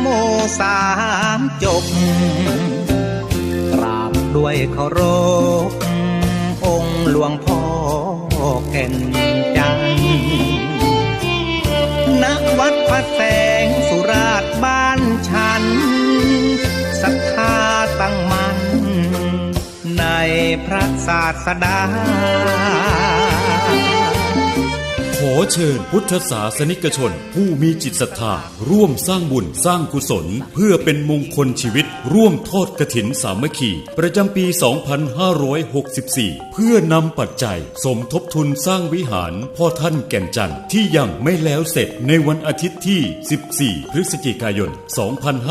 โมสามจบกราบด้วยเคารพองค์หลวงพ่อแก่นจันทร์ณวัดพระแสงสุราษฎร์บ้านฉันศรัทธาตั้งมันในพระศาสดา อเชิญพุทธศาสนิกชน ผู้มีจิตศรัทธา ร่วมสร้างบุญสร้างกุศล เพื่อเป็นมงคลชีวิต ร่วมทอดกระถินสามัคคี ประจำปี 2564 เพื่อนำปัจจัย สมทบทุนสร้างวิหารพ่อท่านแก่นจันทร์ที่ยังไม่แล้วเสร็จในวันอาทิตย์ที่ 14 พฤศจิกายน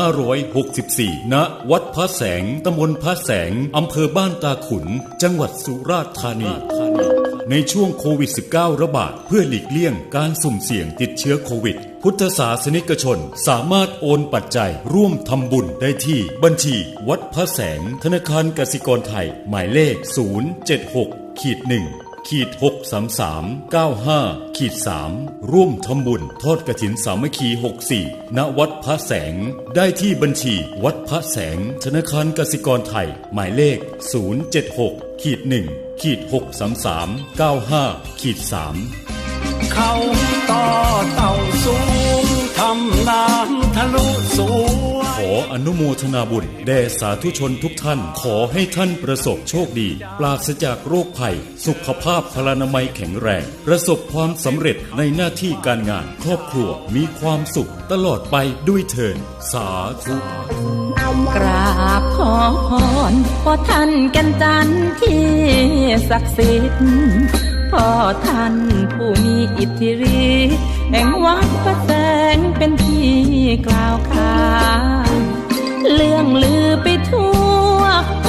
2564 ณ วัดพระแสงตำบลพระแสงอำเภอบ้านตาขุน จังหวัดสุราษฎร์ธานี ในช่วงโควิด -19 ระบาดเพื่อหลีกเลี่ยงการสุ่มเสี่ยงติดเชื้อโควิด พุทธศาสนิกชนสามารถโอนปัจจัยร่วมทำบุญได้ที่บัญชี วัดพระแสง ธนาคารกสิกรไทย หมายเลข 076ขีด1ขีด633 95ขีด3ร่วมทำบุญทอดกระถินสามัคคี64ณวัดพระแสง ได้ที่บัญชีวัดพระแสง ธนาคารกสิกรไทย หมายเลข076ขีด1 ขีด633 95ขีด3เขาต่อเต่าสูงทำน้ำทะลุสูง ออนุโมทนาบุญแด่สาธุชนทุกท่าน ขอให้ท่านประสบโชคดี ปราศจากโรคภัย สุขภาพพลานามัยแข็งแรง ประสบความสำเร็จในหน้าที่การงาน ครอบครัวมีความสุขตลอดไปด้วยเถิดสาธุกราบขอพรพ่อท่านกันจันที่ศักดิ์สิทธิ์พ่อท่านผู้มีอิทธิฤทธิ์แห่งวัดพระแสงเป็นที่กล่าวขาน เรื่องลือไปทั่ว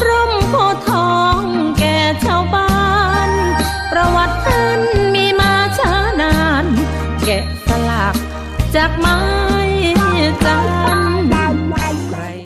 ร่มโพธิ์ทองแก่ชาวบ้าน ประวัติท่านมีมาช้านาน แกะสลักจากไม้